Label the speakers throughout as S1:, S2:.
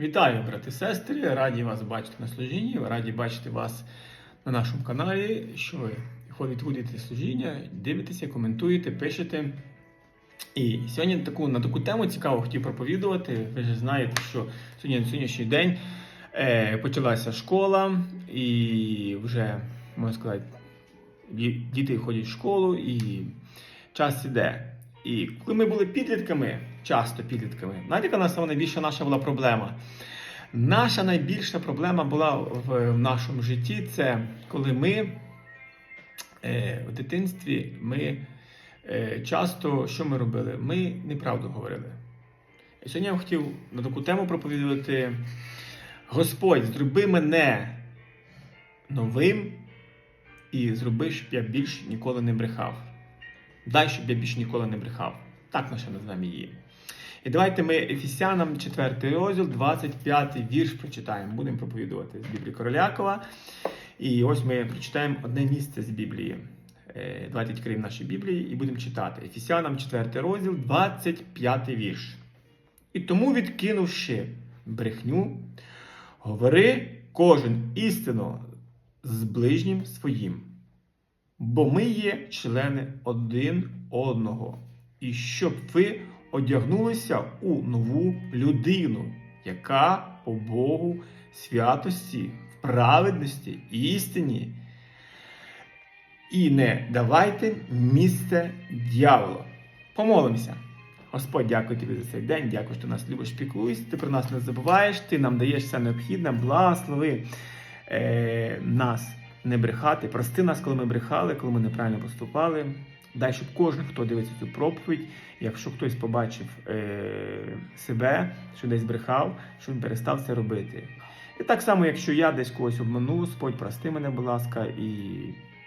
S1: Вітаю, брати сестри! Раді вас бачити на служінні, раді бачити вас на нашому каналі, що ви ходите, служіння, дивитеся, коментуєте, пишете. І сьогодні таку, на таку тему цікаво хотів проповідувати. Ви ж знаєте, що сьогодні на сьогоднішній день е, почалася школа, і вже, можна сказати, діти ходять в школу, і час іде. І коли ми були підлітками, часто підлітками, знаєте, яка наша найбільша наша була проблема? Наша найбільша проблема була в, в нашому житті це коли ми е, в дитинстві ми е, часто що ми робили? Ми неправду говорили. І сьогодні я хотів на таку тему проповідувати: Господь, зроби мене новим і зроби, щоб я більше ніколи не брехав. Дай, щоб я більше ніколи не брехав. Так наше названня її. І давайте ми Ефесянам 4 розділ, 25 вірш прочитаємо. Будемо проповідувати з Біблії Королякова. І ось ми прочитаємо одне місце з Біблії. Е, Давайте відкриємо наші Біблії і будемо читати. Ефесянам 4 розділ, 25 вірш. І тому, відкинувши брехню, говори кожен істину з ближнім своїм. Бо ми є члени один одного, і щоб ви одягнулися у нову людину, яка по Богу святості, в праведності, істині. І не давайте місце дьяволу. Помолимося. Господь, дякую тобі за цей день. Дякую, що ти нас любиш, піклуєшся, ти про нас не забуваєш, ти нам даєш все необхідне, благослови е, нас не брехати. Прости нас, коли ми брехали, коли ми неправильно поступали. Дай, щоб кожен, хто дивиться цю проповідь, якщо хтось побачив е, себе, що десь брехав, щоб він перестав це робити. І так само, якщо я десь когось обманув, Господь, прости мене, будь ласка, і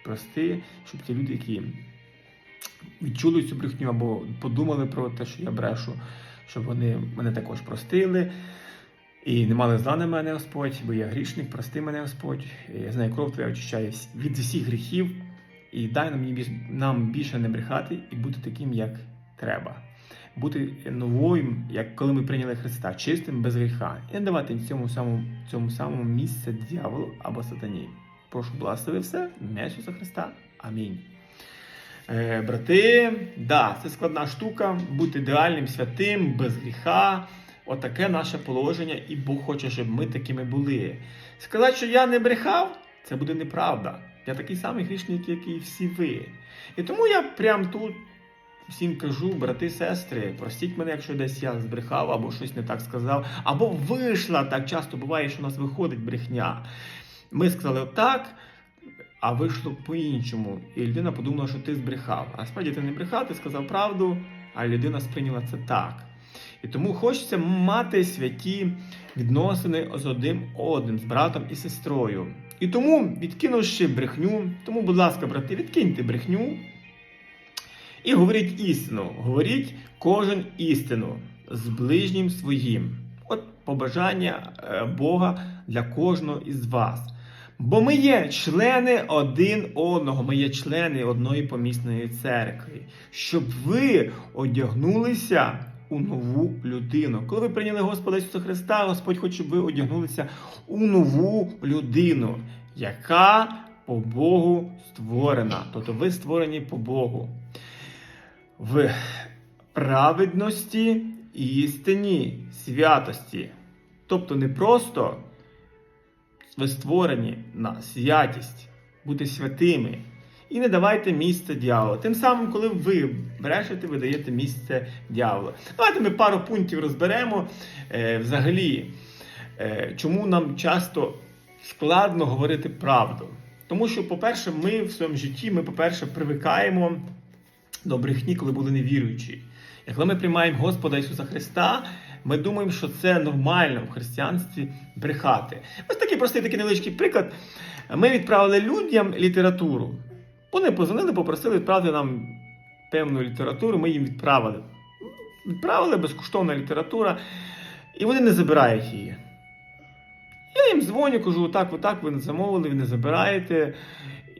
S1: прости, щоб ті люди, які відчули цю брехню або подумали про те, що я брешу, щоб вони мене також простили. І не мали зла на мене, Господь, бо я грішник, прости мене, Господь. Я знаю, кров Твоя очищає від усіх гріхів. І дай нам, більш, нам більше не брехати і бути таким, як треба. Бути новим, як коли ми прийняли Христа, чистим без гріха. І не давати цьому самому, цьому самому місце дьяволу або сатані. Прошу благослови все, ім'я Ісуса Христа. Амінь. Е, брати, да, це складна штука, бути ідеальним, святим, без гріха. Отаке наше положення, і Бог хоче, щоб ми такими були. Сказати, що я не брехав, це буде неправда. Я такий самий грішник, як і всі ви. І тому я прямо тут всім кажу, брати, сестри, простіть мене, якщо десь я збрехав або щось не так сказав, або вийшла так часто буває, що у нас виходить брехня. Ми сказали так, а вийшло по-іншому. І людина подумала, що ти збрехав. А справді ти не брехав, ти сказав правду, а людина сприйняла це так. І тому хочеться мати святі відносини з одним одним, з братом і сестрою. І тому, відкинувши брехню, тому, будь ласка, брати, відкиньте брехню і говоріть істину. Говоріть кожен істину з ближнім своїм. От побажання е, Бога для кожного із вас. Бо ми є члени один одного, ми є члени одної помісної церкви, щоб ви одягнулися у нову людину. Коли ви прийняли Господа Ісуса Христа, Господь хоче, щоб ви одягнулися у нову людину, яка по Богу створена. Тобто ви створені по Богу. В праведності, істині, святості. Тобто не просто ви створені на святість, бути святими. І не давайте місце дьяволу. Тим самим, коли ви брешете, ви даєте місце дьяволу. Давайте ми пару пунктів розберемо е, взагалі, е, чому нам часто складно говорити правду. Тому що, по-перше, ми в своєму житті, ми, по-перше, привикаємо до брехні, коли були невіруючі. Коли ми приймаємо Господа Ісуса Христа, ми думаємо, що це нормально в християнстві брехати. Ось такий простий такий невеличкий приклад. Ми відправили людям літературу. Вони позвонили, попросили відправити нам певну літературу, ми їм відправили. Відправили безкоштовна література, і вони не забирають її. Я їм дзвоню, кажу, так, отак, ви не замовили, ви не забираєте.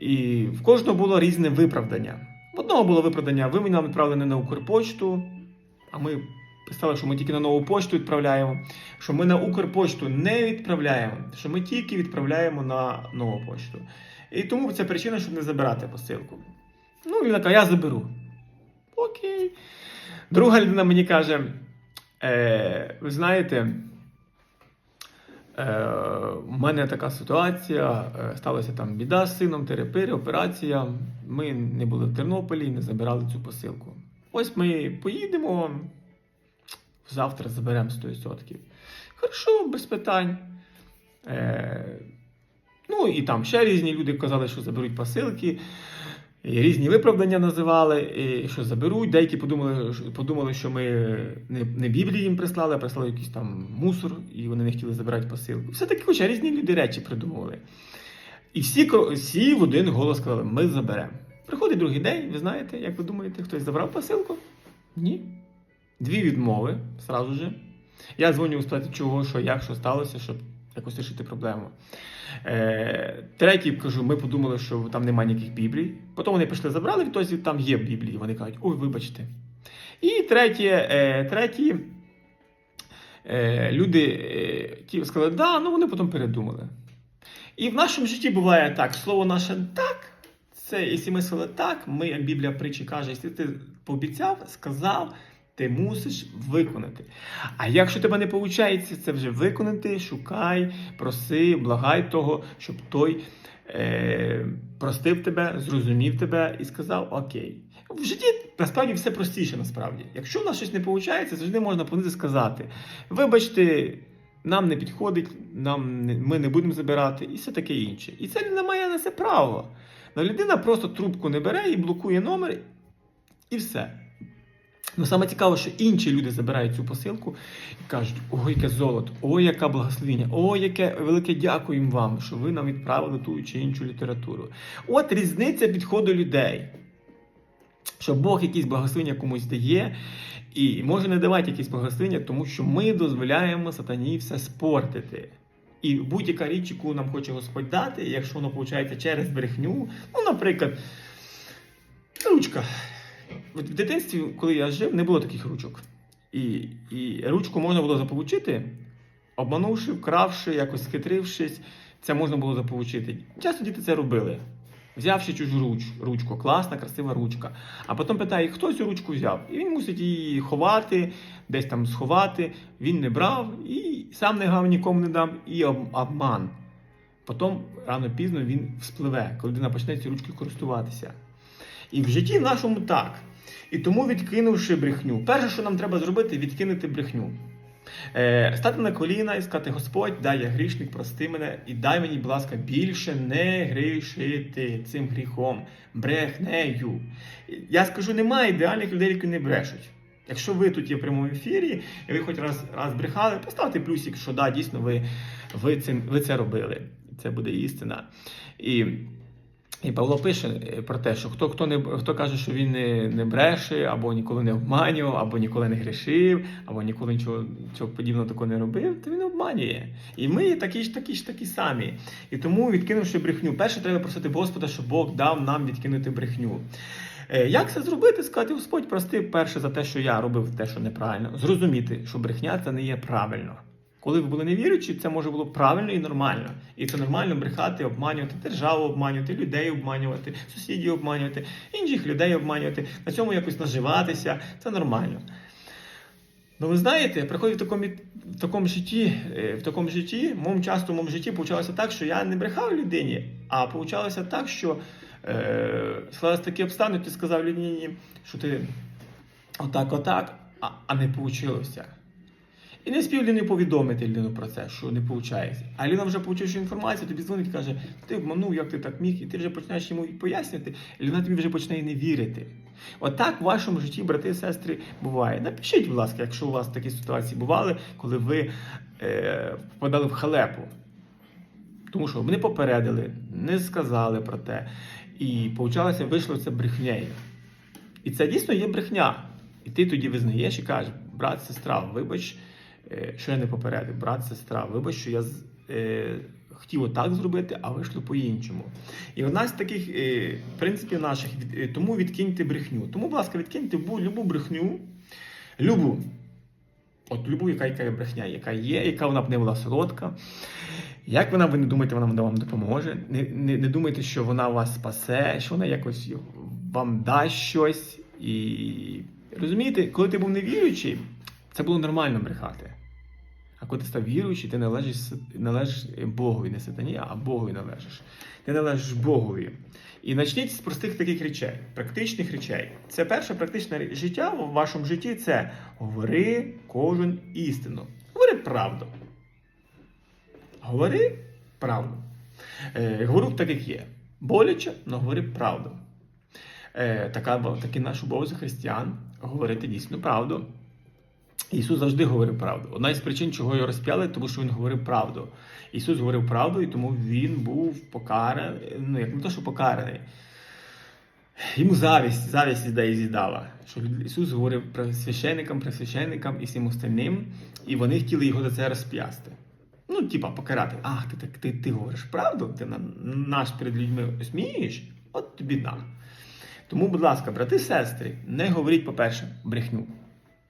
S1: І в кожного було різне виправдання. В одного було виправдання, ви мені нам відправили не на Укрпочту, а ми писали, що ми тільки на нову пошту відправляємо, що ми на Укрпошту не відправляємо, що ми тільки відправляємо на нову пошту. І тому це причина, щоб не забирати посилку. Ну, він каже, я заберу. Окей. Друга людина мені каже: е, ви знаєте, е, у мене така ситуація, е, сталася там біда з сином, терапери, операція. Ми не були в Тернополі, не забирали цю посилку. Ось ми поїдемо. Завтра заберемо 100%. Хорошо, без питань. Е, ну і там ще різні люди казали, що заберуть посилки. І різні виправдання називали, і що заберуть. Деякі подумали, подумали, що ми не, не Біблії їм прислали, а прислали якийсь там мусор, і вони не хотіли забирати посилку. Все таки, хоча різні люди речі придумували. І всі, всі в один голос сказали, ми заберемо. Приходить другий день, ви знаєте, як ви думаєте, хтось забрав посилку? Ні. Дві відмови зразу же. Я дзвоню спитати, чого, що, як, що сталося, щоб якось рішити проблему. Е, третій кажу, ми подумали, що там немає ніяких біблій. Потім вони пішли, забрали, відтоді там є біблії. Вони кажуть, ой, вибачте. І третє, е, треті е, люди е, ті сказали, да, ну вони потім передумали. І в нашому житті буває так: слово наше так. Це, якщо ми сказали так, ми, Біблія притчі каже, якщо ти пообіцяв, сказав, ти мусиш виконати. А якщо тебе не виходить, це вже виконати, шукай, проси, благай того, щоб той е, простив тебе, зрозумів тебе і сказав Окей. В житті насправді все простіше, насправді. Якщо в нас щось не виходить, завжди можна понизити сказати. Вибачте, нам не підходить, нам ми не будемо забирати, і все таке інше. І це не має на це право. Но людина просто трубку не бере і блокує номер, і все. Ну, саме цікаво, що інші люди забирають цю посилку і кажуть: ой, яке золото, ой, яка благословіння, ой, яке велике дякуємо вам, що ви нам відправили ту чи іншу літературу. От різниця підходу людей. Що Бог якісь благословення комусь дає, і може не давати якісь благословення, тому що ми дозволяємо сатані все спортити. І будь-яка річ, яку нам хоче Господь дати, якщо воно виходить через брехню, ну, наприклад, ручка. В дитинстві, коли я жив, не було таких ручок. І, і ручку можна було заполучити, обманувши, вкравши, якось схитрившись, це можна було заполучити. Часто діти це робили. Взявши чужу руч, ручку, класна, красива ручка. А потім питає, хто цю ручку взяв? І він мусить її ховати, десь там сховати. Він не брав і сам не гав, нікому не дам, і обман. Потім рано пізно він вспливе, коли людина почне цією ручкою користуватися. І в житті нашому так. І тому, відкинувши брехню, перше, що нам треба зробити, відкинути брехню. Е, стати на коліна і сказати: Господь, дай я грішник, прости мене, і дай мені, будь ласка, більше не грішити цим гріхом, брехнею. Я скажу, немає ідеальних людей, які не брешуть. Якщо ви тут є в прямому ефірі, і ви хоч раз, раз брехали, поставте плюсик, що да, дійсно ви, ви, цим, ви це робили. Це буде істина. І і Павло пише е, про те, що хто хто не хто каже, що він не, не бреше, або ніколи не обманював, або ніколи не грішив, або ніколи нічого, нічого подібного такого не робив, то він обманює. І ми такі ж такі ж такі самі. І тому, відкинувши брехню, перше треба просити Господа, щоб Бог дав нам відкинути брехню. Е, Як це зробити? Сказати, Господь прости перше за те, що я робив те, що неправильно. Зрозуміти, що брехня це не є правильно. Коли ви були невіруючі, це може було правильно і нормально. І це нормально брехати, обманювати державу, обманювати, людей обманювати, сусідів обманювати, інших людей обманювати, на цьому якось наживатися. Це нормально. Ну ви знаєте, приходить в такому, в такому житті, е, в такому житті, моєму часто в моєму житті получалося так, що я не брехав людині, а получалося так, що е, склалися такі обставини, сказав людині, що ти отак, отак, а, а не вийшло. І не спів людині повідомити людину про це, що не виходить. А людина вже почувши інформацію, тобі дзвонить і каже, ти обманув, як ти так міг, і ти вже починаєш йому пояснювати, і людина тобі вже починає не вірити. Отак в вашому житті, брати і сестри, буває. Напишіть, будь ласка, якщо у вас такі ситуації бували, коли ви е, впадали в халепу. Тому що вони попередили, не сказали про те. І получалося, вийшло це брехнею. І це дійсно є брехня. І ти тоді визнаєш і кажеш, брат, сестра, вибач, що я не попередив, брат, сестра, вибач, що я е, хотів отак зробити, а вийшло по-іншому. І одна з таких е, принципів наших, е, тому відкиньте брехню. Тому, будь ласка, відкиньте любу брехню, любу. От любов, яка, яка є брехня, яка є, яка вона б не була солодка. Як вона, ви не думаєте, вона вам допоможе? Не, не, не думайте, що вона вас спасе, що вона якось вам дасть щось. І розумієте, коли ти був невіруючий, це було нормально брехати. А коли ти став віруючий, ти належиш, належиш Богові, не сатані, а Богові належиш. Ти належиш Богові. І почніть з простих таких речей, практичних речей. Це перше практичне життя в вашому житті це говори кожен істину. Говори правду. Говори правду. Е, говорю так, як є. Боляче, але говори правду. Е, така, такий наш обов'язок християн говорити дійсно правду. Ісус завжди говорив правду. Одна із причин, чого його розп'яли, тому що він говорив правду. Ісус говорив правду, і тому він був покараний, ну як не то, що покараний. Йому завість, завість ідеї з'їдала. Що Ісус говорив про священникам, про священникам і всім остальним, і вони хотіли його за це розп'ясти. Ну, типа, покарати. Ах, ти, так ти, ти говориш правду, ти на, наш перед людьми осмієш, от тобі на. Тому, будь ласка, брати сестри, не говоріть, по-перше, брехню.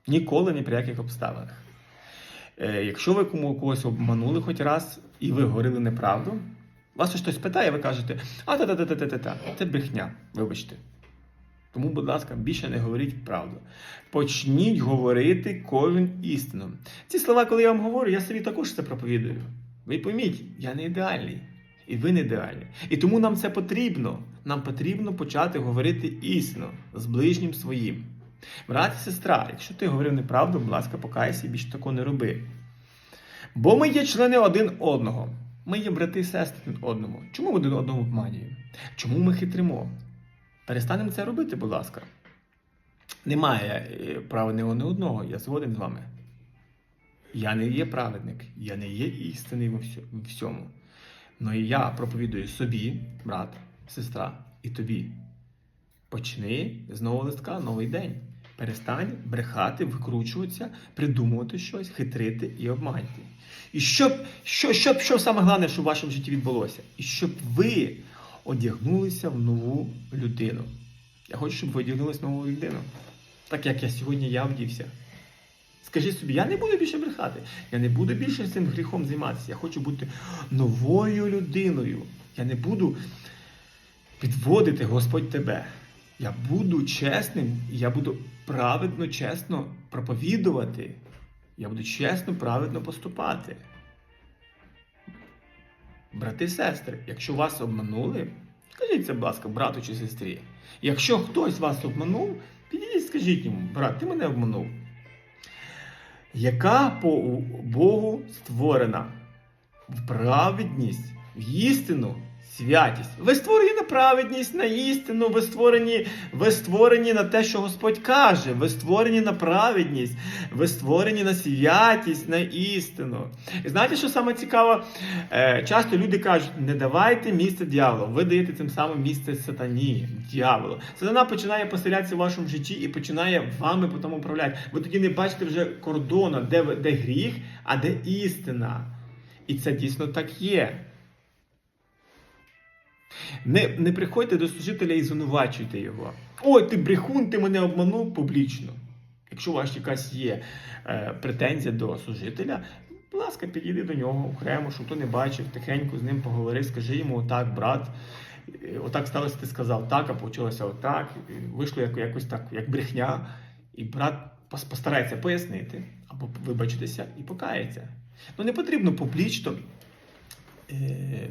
S1: Ніколи ні при яких обставинах. Е, якщо ви кому когось обманули хоч раз і ви говорили неправду, вас хтось питає, ви кажете, а та та та та та та це брехня, вибачте. Тому, будь ласка, більше не говоріть правду. Почніть говорити кожен істину. Ці слова, коли я вам говорю, я собі також це проповідую. Ви пойміть, я не ідеальний. І ви не ідеальні. І тому нам це потрібно. Нам потрібно почати говорити істину з ближнім своїм. Брат і сестра, якщо ти говорив неправду, будь ласка, покайся і більше такого не роби. Бо ми є члени один одного. Ми є брати і сестри один одному. Чому ми один одного обманюємо? Чому ми хитримо? Перестанемо це робити, будь ласка. Немає е, правильного не одного, я згоден з вами. Я не є праведник, я не є істинний во всьому. Но і я проповідую собі, брат, сестра, і тобі. Почни з нового листка новий день. Перестань брехати, викручуватися, придумувати щось, хитрити і обманювати. І щоб, що, щоб, що саме головне, що в вашому житті відбулося? І щоб ви одягнулися в нову людину. Я хочу, щоб ви одягнулися в нову людину. Так як я сьогодні я вдівся. Скажи собі, я не буду більше брехати, я не буду більше цим гріхом займатися. Я хочу бути новою людиною. Я не буду підводити Господь тебе. Я буду чесним, я буду праведно, чесно проповідувати. Я буду чесно, праведно поступати. Брати і сестри, якщо вас обманули, скажіть це, будь ласка, брату чи сестрі. Якщо хтось вас обманув, підійдіть, скажіть йому, брат, ти мене обманув. Яка по Богу створена в праведність, в істину, святість. Ви створені на праведність, на істину, ви створені, ви створені на те, що Господь каже. Ви створені на праведність, ви створені на святість, на істину. І знаєте, що саме цікаво? Е, часто люди кажуть, не давайте місце дьяволу. Ви даєте тим самим місце сатані, дьяволу. Сатана починає поселятися в вашому житті і починає вами потім управляти. Ви тоді не бачите вже кордону, де, де гріх, а де істина. І це дійсно так є. Не, не приходьте до служителя і звинувачуйте його. Ой, ти брехун, ти мене обманув публічно. Якщо у вас якась є е, претензія до служителя, будь ласка, підійди до нього окремо, щоб хто не бачив, тихенько з ним поговори, скажи йому отак, брат. е, Отак сталося, ти сказав так, а почалося отак. Вийшло як- якось так, як брехня. І брат постарається пояснити або вибачитися і покається. Ну не потрібно публічно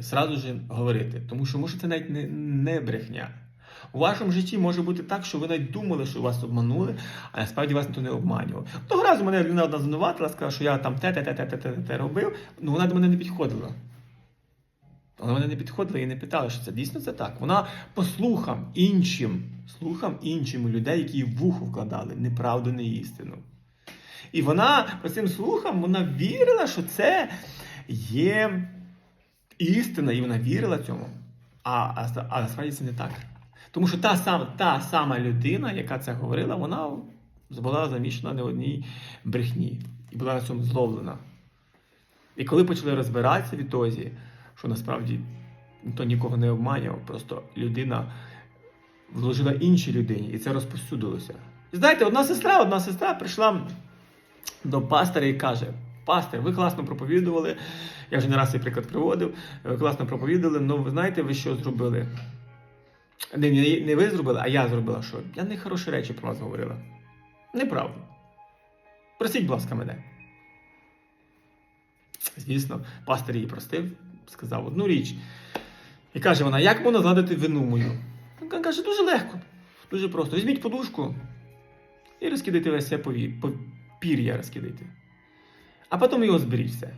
S1: сразу же говорити, тому що може це навіть не, не брехня. У вашому житті може бути так, що ви навіть думали, що вас обманули, а насправді вас ніхто не обманював. Того разу мене людина одна звинуватила, сказала, що я там те, те, те, те, те, те, робив, ну вона до мене не підходила. Вона мене не підходила і не питала, що це дійсно це так. Вона по слухам іншим, слухам іншим людей, які їй в вухо вкладали неправду, не істину. І вона по цим слухам вона вірила, що це є істина, і вона вірила цьому. А, а, а насправді це не так. Тому що та сама, та сама людина, яка це говорила, вона була замішана не одній брехні і була на цьому зловлена. І коли почали розбиратися відтоді, що насправді ніхто нікого не обманював, просто людина вложила іншій людині, і це розповсюдилося. І знаєте, одна сестра, одна сестра прийшла до пастора і каже: Пастор, ви класно проповідували. Я вже не раз цей приклад приводив. Ви класно проповідували, але ви знаєте, ви що зробили? Не, не, ви зробили, а я зробила що? Я не хороші речі про вас говорила. Неправда. Простіть, будь ласка, мене. Звісно, пастор її простив, сказав одну річ. І каже вона: як можна згадати вину мою? Він каже, дуже легко, дуже просто. Візьміть подушку і розкидайте весь це пові- по- пір'я розкидайте. А потім його зберіть все.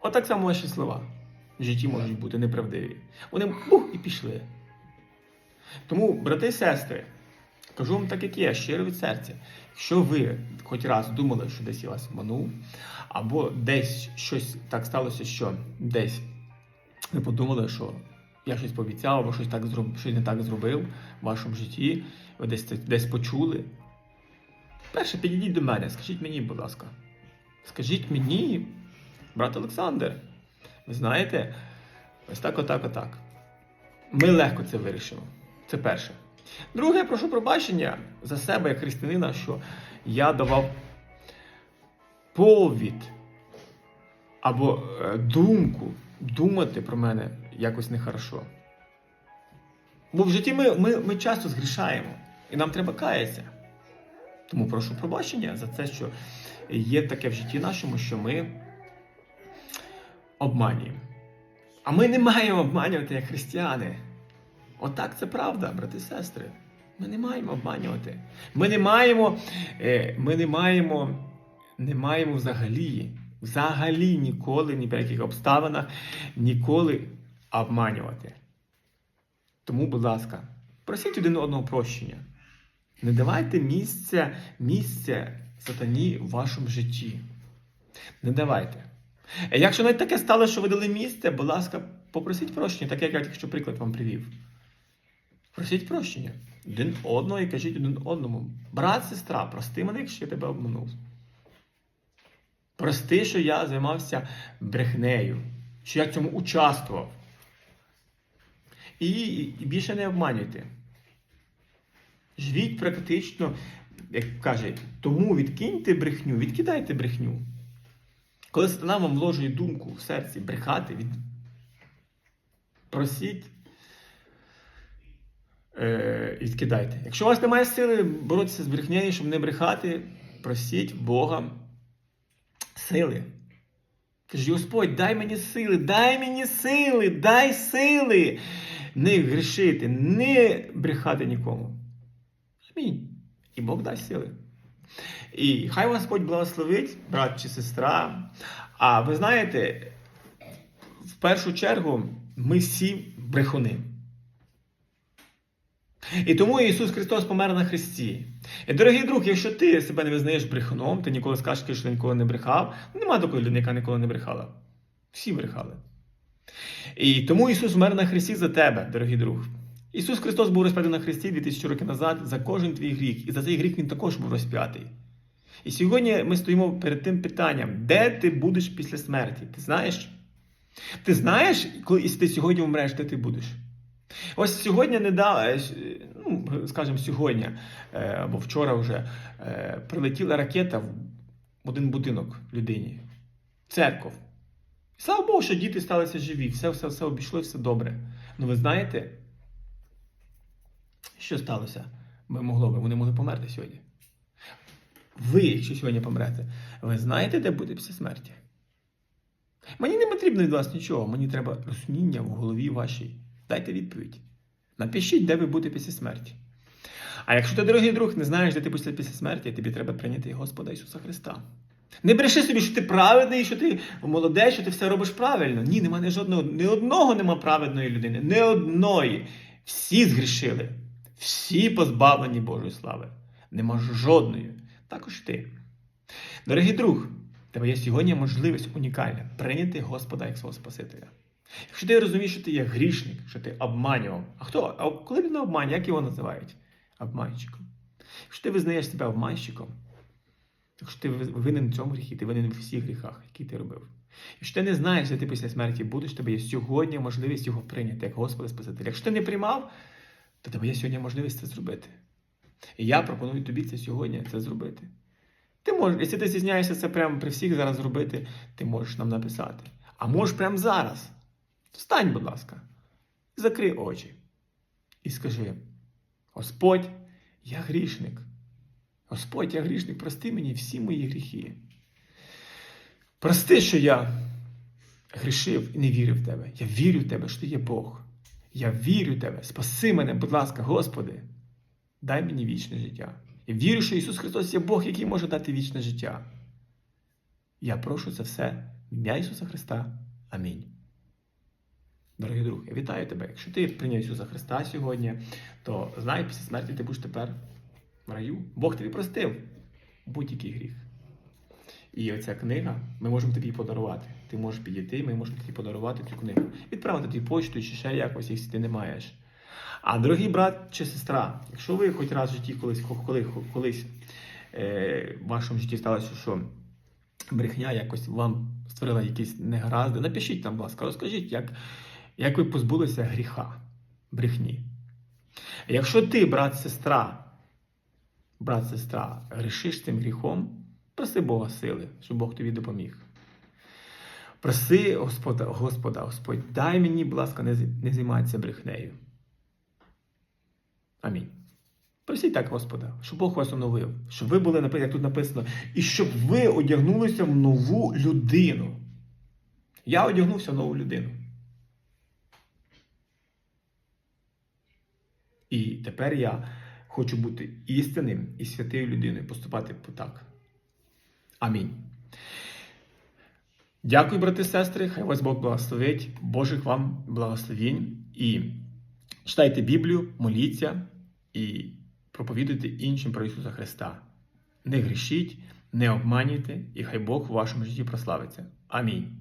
S1: Отак само ваші слова в житті можуть бути неправдиві. Вони бух і пішли. Тому, брати і сестри, кажу вам так, як є, щиро від серця. Якщо ви хоч раз думали, що десь я вас обманув, або десь щось так сталося, що десь ви подумали, що я щось пообіцяв, або щось, так зроб... щось не так зробив в вашому житті, ви десь, десь почули. Перше, підійдіть до мене, скажіть мені, будь ласка. Скажіть мені, брат Олександр, ви знаєте, ось так, отак, отак. Ми легко це вирішимо. Це перше. Друге, я прошу пробачення за себе як християнина, що я давав повід або е, думку думати про мене якось нехорошо. Бо в житті ми, ми, ми часто згрішаємо, і нам треба каятися. Тому прошу пробачення за це, що є таке в житті нашому, що ми обманюємо. А ми не маємо обманювати як християни. Отак це правда, брати і сестри. Ми не маємо обманювати. Ми не маємо, е, ми не маємо, не маємо взагалі, взагалі ніколи, ні при яких обставинах, ніколи обманювати. Тому, будь ласка, просіть один одного прощення. Не давайте місця, місця сатані в вашому житті. Не давайте. А Якщо навіть таке стало, що ви дали місце, будь ласка, попросіть прощення, так як я тільки приклад вам привів. Просіть прощення один одного і кажіть один одному. Брат, сестра, прости мене, якщо я тебе обманув. Прости, що я займався брехнею, що я цьому участвував. І, і більше не обманюйте. Живіть практично, як каже, тому відкиньте брехню, відкидайте брехню. Коли сатана вам вложує думку в серці брехати, від... просіть, е... відкидайте. Якщо у вас немає сили боротися з брехнею, щоб не брехати, просіть Бога сили. Кажіть, Господь, дай мені сили, дай мені сили, дай сили не грішити, не брехати нікому. Амінь. І Бог дасть сили. І хай вас Господь благословить, брат чи сестра. А ви знаєте, в першу чергу ми всі брехуни. І тому Ісус Христос помер на Христі. І, дорогий друг, якщо ти себе не визнаєш брехуном, ти ніколи скажеш, що ніколи не брехав, нема такої людини, яка ніколи не брехала. Всі брехали. І тому Ісус вмер на Христі за тебе, дорогий друг. Ісус Христос був розп'ятий на Христі 2000 років назад за кожен твій гріх. І за цей гріх Він також був розп'ятий. І сьогодні ми стоїмо перед тим питанням, де ти будеш після смерті? Ти знаєш? Ти знаєш, коли ти сьогодні вмреш, де ти будеш? Ось сьогодні не да, ну, скажімо, сьогодні е, або вчора вже е, прилетіла ракета в один будинок людині, церков. Слава Богу, що діти сталися живі, все, все, все обійшло, все добре. Ну ви знаєте, що сталося? Ми могло би, вони могли померти сьогодні. Ви, якщо сьогодні помрете, ви знаєте, де буде після смерті? Мені не потрібно від вас нічого, мені треба розуміння в голові вашій. Дайте відповідь. Напишіть, де ви будете після смерті. А якщо ти, дорогий друг, не знаєш, де ти після, після смерті, тобі треба прийняти Господа Ісуса Христа. Не бреши собі, що ти праведний, що ти молодець, що ти все робиш правильно. Ні, нема ні жодного, ні одного нема праведної людини, ні одної. Всі згрішили, всі позбавлені Божої слави. Нема жодної. Також ти. Дорогий друг, тебе є сьогодні можливість унікальна прийняти Господа як свого Спасителя. Якщо ти розумієш, що ти є грішник, що ти обманював, а хто? А коли людина обманює, як його називають? Обманщиком. Якщо ти визнаєш себе обманщиком, якщо ти винен в цьому гріхі, ти винен в всіх гріхах, які ти робив. Якщо ти не знаєш, де ти після смерті будеш, тебе є сьогодні можливість його прийняти як Господа Спасителя. Якщо ти не приймав, то тебе є сьогодні можливість це зробити. І я пропоную тобі це сьогодні це зробити. Ти можеш, якщо ти зізняєшся це прямо при всіх зараз зробити, ти можеш нам написати. А можеш прямо зараз. Встань, будь ласка, закрий очі і скажи: Господь, я грішник. Господь, я грішник, прости мені всі мої гріхи. Прости, що я грішив і не вірив в тебе. Я вірю в тебе, що ти є Бог. Я вірю в тебе. Спаси мене, будь ласка, Господи. Дай мені вічне життя. Я вірю, що Ісус Христос є Бог, який може дати вічне життя. Я прошу це все в ім'я Ісуса Христа. Амінь. Дорогий друг, я вітаю тебе. Якщо ти прийняв Ісуса Христа сьогодні, то знай, після смерті ти будеш тепер в раю. Бог тобі простив будь-який гріх. І оця книга ми можемо тобі подарувати. Ти можеш підійти, ми можемо тобі подарувати цю книгу. Відправити тобі почту чи ще якось, якщо ти не маєш. А дорогий брат чи сестра, якщо ви хоч раз в житті колись, коли, колись е, в вашому житті сталося, що брехня якось вам створила якісь негаразди, напишіть там, будь ласка, розкажіть, як, як ви позбулися гріха, брехні. Якщо ти, брат, сестра, брат, сестра, грішиш цим гріхом, проси Бога сили, щоб Бог тобі допоміг. Проси Господа, Господа, Господь, дай мені, будь ласка, не, займатися брехнею. Амінь. Просіть так, Господа, щоб Бог вас оновив, щоб ви були, наприклад, як тут написано, і щоб ви одягнулися в нову людину. Я одягнувся в нову людину. І тепер я хочу бути істинним і святою людиною, поступати так. Амінь. Дякую, брати і сестри. Хай вас Бог благословить, Божих вам благословінь. І читайте Біблію, моліться і проповідуйте іншим про Ісуса Христа. Не грішіть, не обманюйте, і хай Бог у вашому житті прославиться. Амінь.